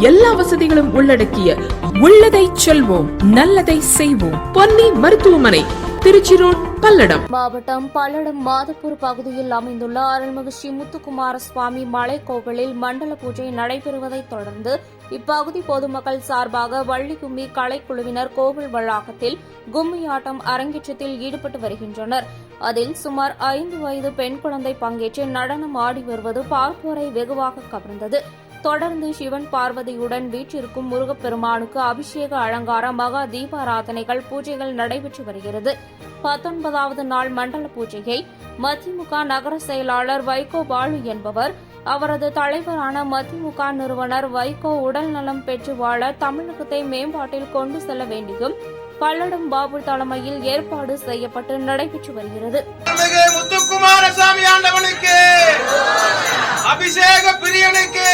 எல்லா வசதிகளும் உள்ளடக்கிய உள்ளதை செல்வோம் நல்லதை செய்வோம். பொன்னி மருத்துவமனை திருச்சி ரோட் பல்லடம். மாவட்டம் பல்லடம் மாதப்பூர் பகுதியில் அமைந்துள்ள அருள்மிகு ஸ்ரீ முத்துக்குமார சுவாமி மலைக்கோவிலில் மண்டல பூஜை நடைபெறுவதைத் தொடர்ந்து இப்பகுதி பொதுமக்கள் சார்பாக வள்ளி கும்மி கலைக்குழுவினர் கோவில் வளாகத்தில் கும்மியாட்டம் அரங்கேற்றத்தில் ஈடுபட்டு வருகின்றனர். அதில் சுமார் ஐந்து வயது பெண் குழந்தை பங்கேற்று நடனம் ஆடி வருவது பார்ப்போரை வெகுவாக கவர்ந்தது. தொடர்ந்து சிவன் பார்வதியுடன் வீற்றிருக்கும் முருகப்பெருமானுக்கு அபிஷேக அலங்கார மகா தீபாராதனைகள் பூஜைகள் நடைபெற்று வருகிறது. பத்தொன்பதாவது நாள் மண்டல பூஜையை மதிமுக நகர செயலாளர் வைகோ பாலு என்பவர் அவரது தலைவரான மதிமுக நிறுவனர் வைகோ உடல் நலம் பெற்று வாழ தமிழகத்தை மேம்பாட்டில் கொண்டு செல்ல வேண்டியும் பல்லடம் பாபு தலைமையில் ஏற்பாடு செய்யப்பட்டு நடைபெற்று வருகிறது. முத்துக்குமாரசாமி ஆண்டவனுக்கு பிரியனுக்கு.